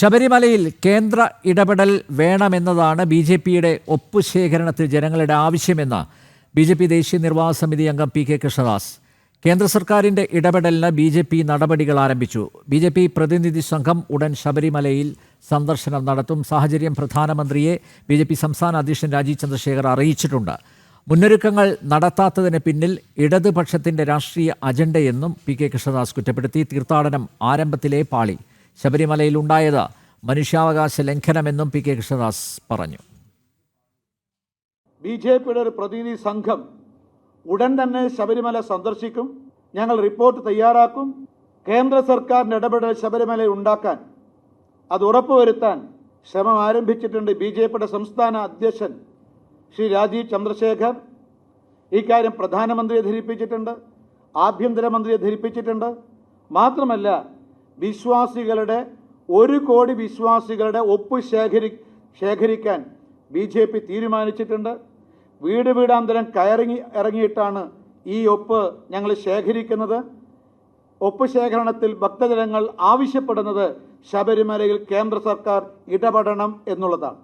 ശബരിമലയിൽ കേന്ദ്ര ഇടപെടൽ വേണമെന്നതാണ് ബി ജെ പിയുടെ ഒപ്പുശേഖരണത്തിൽ ജനങ്ങളുടെ ആവശ്യമെന്ന് ബി ജെ പി ദേശീയ നിർവാഹ സമിതി അംഗം പി കെ കൃഷ്ണദാസ്. കേന്ദ്ര സർക്കാരിന്റെ ഇടപെടലിന് ബി ജെ പി നടപടികൾ ആരംഭിച്ചു. ബി ജെ പി പ്രതിനിധി സംഘം ഉടൻ ശബരിമലയിൽ സന്ദർശനം നടത്തും. സാഹചര്യം പ്രധാനമന്ത്രിയെ ബി ജെ പി സംസ്ഥാന അധ്യക്ഷൻ രാജീവ് ചന്ദ്രശേഖർ അറിയിച്ചിട്ടുണ്ട്. മുന്നൊരുക്കങ്ങൾ നടത്താത്തതിന് പിന്നിൽ ഇടതുപക്ഷത്തിന്റെ രാഷ്ട്രീയ അജണ്ടയെന്നും പി കെ കൃഷ്ണദാസ് കുറ്റപ്പെടുത്തി. തീർത്ഥാടനം ആരംഭത്തിലേ പാളി. ശബരിമലയിൽ ഉണ്ടായത് മനുഷ്യാവകാശ ലംഘനമെന്നും പി കെ കൃഷ്ണദാസ് പറഞ്ഞു. ബി ജെ പിയുടെ ഒരു പ്രതിനിധി സംഘം ഉടൻ തന്നെ ശബരിമല സന്ദർശിക്കും ഞങ്ങൾ റിപ്പോർട്ട് തയ്യാറാക്കും കേന്ദ്ര സർക്കാരിന്റെ ഇടപെടൽ ശബരിമല ഉണ്ടാക്കാൻ. അത് ഉറപ്പുവരുത്താൻ ശ്രമം ആരംഭിച്ചിട്ടുണ്ട് ബി ജെ പിയുടെ സംസ്ഥാന അധ്യക്ഷൻ ശ്രീ രാജീവ് ചന്ദ്രശേഖർ. ഇക്കാര്യം പ്രധാനമന്ത്രിയെ ധരിപ്പിച്ചിട്ടുണ്ട് ആഭ്യന്തരമന്ത്രിയെ ധരിപ്പിച്ചിട്ടുണ്ട്. മാത്രമല്ല വിശ്വാസികളുടെ ഒരു കോടി വിശ്വാസികളുടെ ഒപ്പ് ശേഖരി ശേഖരിക്കാൻ ബി ജെ പി തീരുമാനിച്ചിട്ടുണ്ട്. വീട് വീടാന്തരം കയറി ഇറങ്ങിയിട്ടാണ് ഈ ഒപ്പ് ഞങ്ങൾ ശേഖരിക്കുന്നത്. ഒപ്പ് ശേഖരണത്തിൽ ഭക്തജനങ്ങൾ ആവശ്യപ്പെടുന്നത് ശബരിമലയിൽ കേന്ദ്ര സർക്കാർ ഇടപെടണം എന്നുള്ളതാണ്.